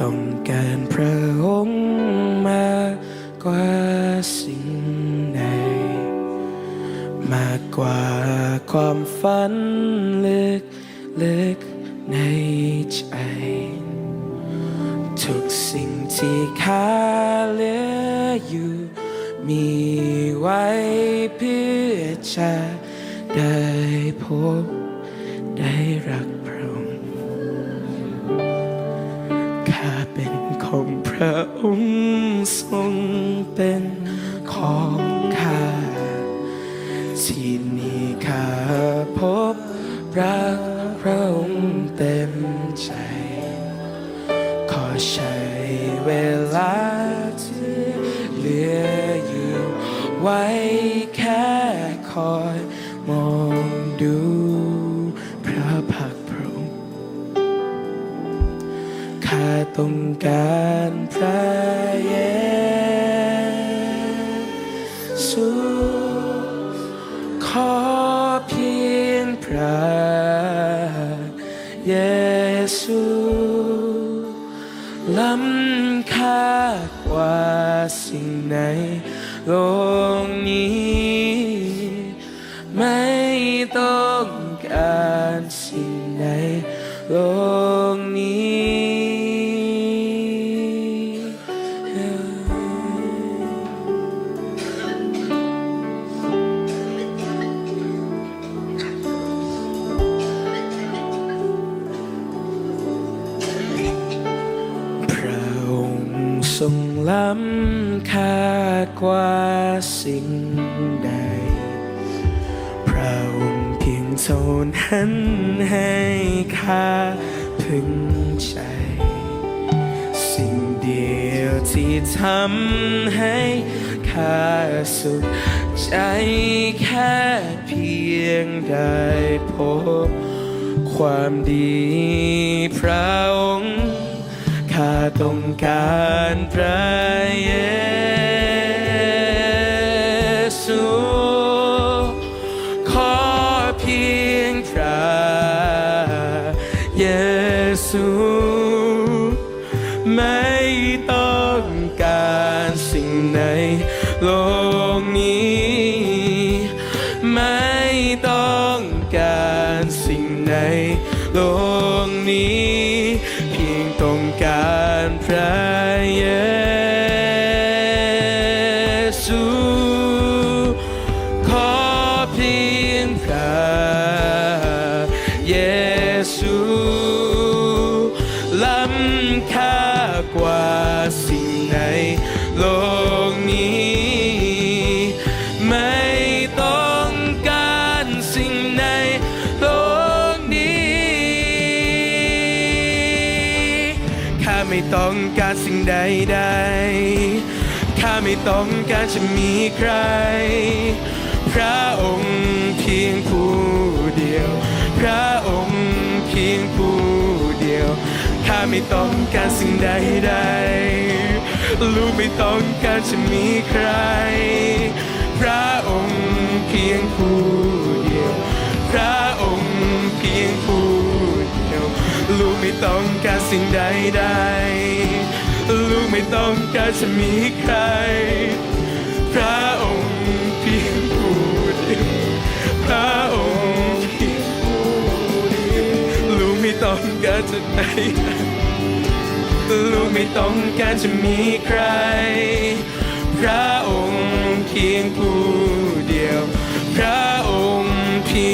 ต้องการพระองค์มากกว่าสิ่งใด มากกว่าความฝันลึกลึกในใจทุกสิ่งที่ข้าเหลืออยู่ มีไว้เพื่อจะได้พบได้รัก ระองค์ทรงเป็นของข้าที่นี่ข้าพบรักพระองค์เต็มใจ ขอใช้เวลาที่เหลืออยู่ไว้แค่คอยมองดู ต้องการพระเยซูขอเพียงพระเยซูล้ำค่ากว่าสิ่งไหนโลกนี้ ไม่ต้องการสิ่งใดโลก ล้ำค่ากว่าสิ่งใด พระองค์เพียงเท่านั้นให้ข้าพึงใจ สิ่งเดียวที่ทำให้ข้าสุขใจแค่เพียงได้พบความดีพระองค์ ต้องการพระเยซูขอเพียงพระเยซูไม่ต้องการสิ่งใดโลกนี้ ไม่ต้องการสิ่งใดโลก ก ดใดๆ ข้าไม่ต้องการจะมีใคร พระองค์เพียงผู้เดียว พระองค์เพียงผู้เดียว ข้าไม่ต้องการสิ่งใดใดๆ ลูกไม่ต้องการจะมีใคร พระองค์เพียงผู้เดียว พระองค์เพียงผู้เดียว ลูกไม่ต้องการสิ่งใดใดๆ ลูกไม่ต้องการจะมีใคร พระองค์เพียงผู้เดียวพระองค์เพียงผู้เดียวลูกไม่ต้องการจะไหนลูกไม่ต้องการจะมีใคร พระองค์เพียงผู้เดียว พระองค์เพี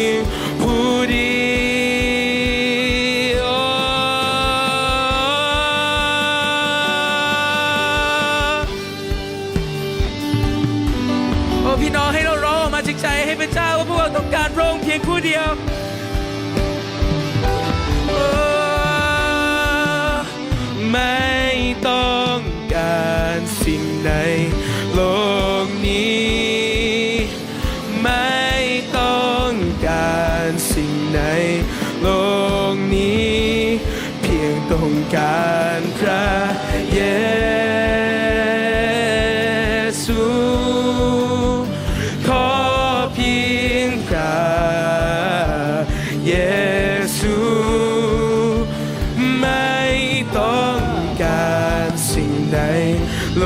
ยง ไม่ต้องการสิ่งใดโลกนี้ ไม่ต้องการสิ่งใดโลกนี้ เพียงต้องการพระเยซู ต้องการสิ่งใดโล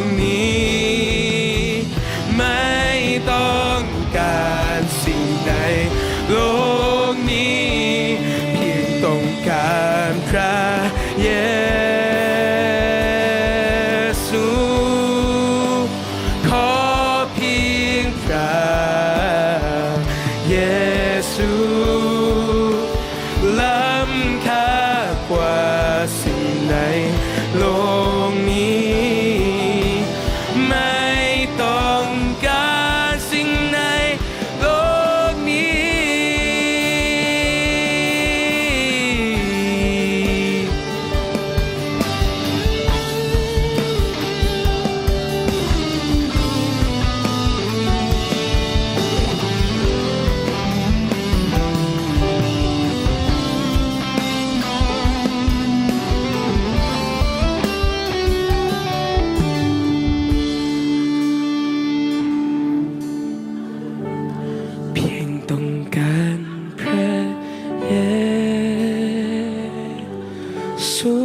กนี้ ไม่ต้องการสิ่งใดโลกนี้ เพียงต้องการพระเย So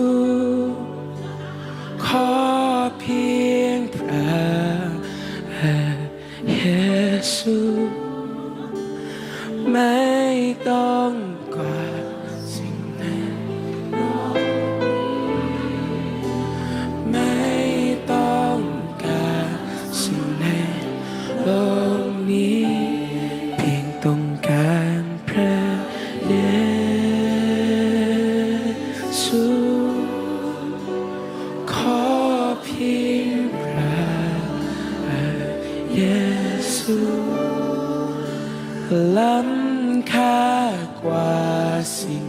ว่าสิ่